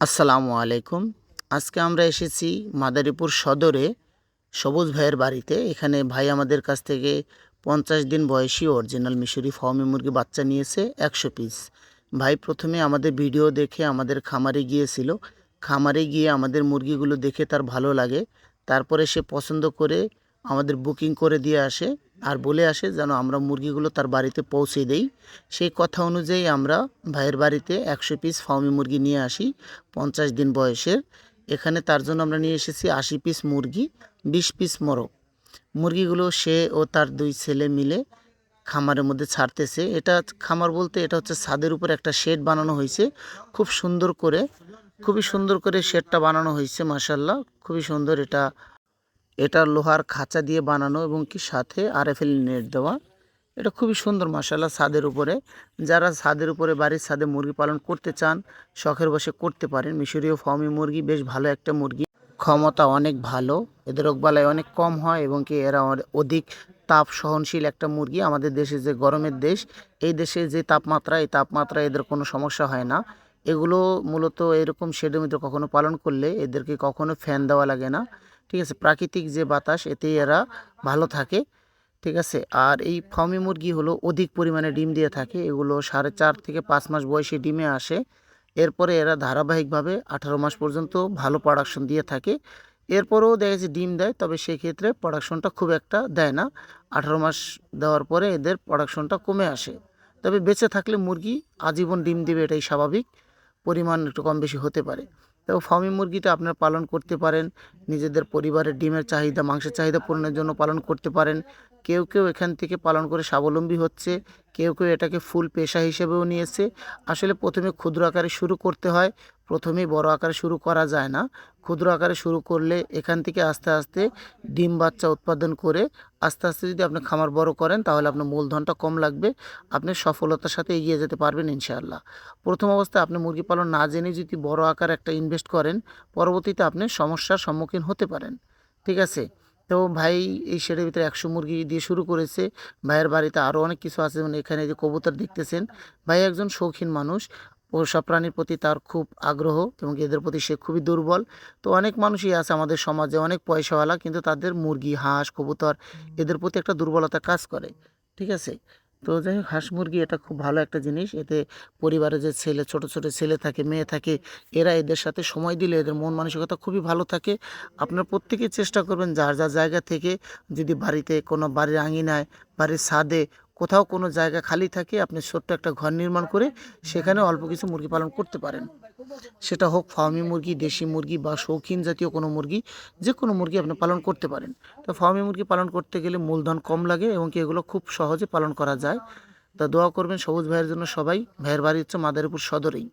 আসসালামু আলাইকুম। আজকে আমরা এসেছি মাদারীপুর সদরে সবুজ ভাইয়ের বাড়িতে। এখানে ভাই আমাদের কাছ থেকে পঞ্চাশ দিন বয়সী অরিজিনাল মিশরি ফার্মি মুরগি বাচ্চা নিয়েছে, একশো পিস ভাই প্রথমে আমাদের ভিডিও দেখে আমাদের খামারে গিয়েছিল। খামারে গিয়ে আমাদের মুরগিগুলো দেখে তার ভালো লাগে। তারপরে সে পছন্দ করে আমাদের বুকিং করে দিয়ে আসে আর বলে আসে যেন আমরা মুরগিগুলো তার বাড়িতে পৌঁছে দেই। সেই কথা অনুযায়ী আমরা ভাইয়ের বাড়িতে একশো পিস ফার্মি মুরগি নিয়ে আসি, পঞ্চাশ দিন বয়সের। এখানে তার জন্য আমরা নিয়ে এসেছি আশি পিস মুরগি, বিশ পিস মোরগ। মুরগিগুলো সে ও তার দুই ছেলে মিলে খামারের মধ্যে ছাড়তেছে। এটা খামার বলতে এটা হচ্ছে ছাদের উপর একটা শেড বানানো হয়েছে। খুব সুন্দর করে, খুবই সুন্দর করে শেডটা বানানো হয়েছে মাসাল্লাহ খুবই সুন্দর এটা এটা লোহার খাঁচা দিয়ে বানানো এবং কি সাথে আরএফএল নেট দেওয়া। এটা খুবই সুন্দর মাসাল্লাহ ছাদের উপরে। যারা ছাদের উপরে বাড়ির ছাদে মুরগি পালন করতে চান, শখের বসে করতে পারেন। মিশরীয় ফার্মি মুরগি বেশ ভালো একটা মুরগি। ক্ষমতা অনেক ভালো, এদের রোগবালাই অনেক কম হয় এবং কি এরা অধিক তাপ সহনশীল একটা মুরগি। আমাদের দেশে যে গরমের দেশ, এই দেশে যে তাপমাত্রা, এই তাপমাত্রা এদের কোনো সমস্যা হয় না। এগুলো মূলত এরকম মধ্যে কখনো পালন করলে এদেরকে কখনো ফ্যান দেওয়া লাগে না। ঠিক আছে? প্রাকৃতিক যে বাতাস এতেই এরা ভালো থাকে, ঠিক আছে? আর এই ফার্মি মুরগি হলো অধিক পরিমাণে ডিম দিয়ে থাকে। এগুলো সাড়ে চার থেকে পাঁচ মাস বয়সে ডিমে আসে। এরপরে এরা ধারাবাহিকভাবে আঠারো মাস পর্যন্ত ভালো প্রোডাকশন দিয়ে থাকে। এরপরেও দেখা যাচ্ছে ডিম দেয়, তবে সেক্ষেত্রে প্রোডাকশনটা খুব একটা দেয় না। আঠারো মাস দেওয়ার পরে এদের প্রোডাকশনটা কমে আসে। তবে বেঁচে থাকলে মুরগি আজীবন ডিম দেবে, এটাই স্বাভাবিক। পরিমাণ একটু কম বেশি হতে পারে। তবে ফার্মি মুরগিটা আপনারা পালন করতে পারেন। নিজেদের পরিবারের ডিমের চাহিদা, মাংসের চাহিদা পূরণের জন্য পালন করতে পারেন। কেউ কেউ এখান থেকে পালন করে স্বাবলম্বী হচ্ছে। কেউ কেউ এটাকে ফুল পেশা হিসেবেও নিয়েছে। আসলে প্রথমে ক্ষুদ্র আকারে শুরু করতে হয়, প্রথমেই বড় আকারে শুরু করা যায় না। ক্ষুদ্র আকারে শুরু করলে এখান থেকে আস্তে আস্তে ডিম বাচ্চা উৎপাদন করে আস্তে আস্তে যদি আপনি খামার বড় করেন, তাহলে আপনার মূলধনটা কম লাগবে। আপনি সফলতার সাথে এগিয়ে যেতে পারবেন ইনশাআল্লাহ। প্রথম অবস্থায় আপনি মুরগি পালন না জেনে যদি বড় আকার একটা ইনভেস্ট করেন, পরবর্তীতে আপনি সমস্যার সম্মুখীন হতে পারেন। ঠিক আছে? তো ভাই এই শেডের ভিতরে একশো মুরগি দিয়ে শুরু করেছে। ভাইয়ের বাড়িতে আরও অনেক কিছু আছে যেমন এখানে যে কবুতর দেখতেছেন। ভাই একজন শৌখিন মানুষ পোষা প্রাণীর প্রতি তার খুব আগ্রহ এবং এদের প্রতি সে খুবই দুর্বল। তো অনেক মানুষই আছে আমাদের সমাজে অনেক পয়সাওয়ালা কিন্তু তাদের মুরগি হাঁস কবুতর এদের প্রতি একটা দুর্বলতা কাজ করে ঠিক আছে? তো যাই হোক, হাঁস মুরগি এটা খুব ভালো একটা জিনিস। এতে পরিবারে যে ছেলে, ছোট ছোট ছেলে থাকে, মেয়ে থাকে, এরা এদের সাথে সময় দিলে এদের মন মানসিকতা খুবই ভালো থাকে। আপনার প্রত্যেকেই চেষ্টা করবেন যার যার জায়গা থেকে যদি বাড়িতে কোনো বাড়ির আঙিনায়, বাড়ির ছাদে কোথাও কোনো জায়গা খালি থাকে, আপনি ছোট্ট একটা ঘর নির্মাণ করে সেখানে অল্প কিছু মুরগি পালন করতে পারেন। সেটা হোক ফার্মি মুরগি, দেশি মুরগি বা শৌখিন জাতীয় কোনো মুরগি, যে কোনো মুরগি আপনি পালন করতে পারেন। তো ফার্মি মুরগি পালন করতে গেলে মূলধন কম লাগে এবং কি এগুলো খুব সহজে পালন করা যায়। তা দোয়া করবেন সবুজ ভাইয়ের জন্য সবাই। ভাইয়ের বাড়ি হচ্ছে মাদারীপুর সদরেই।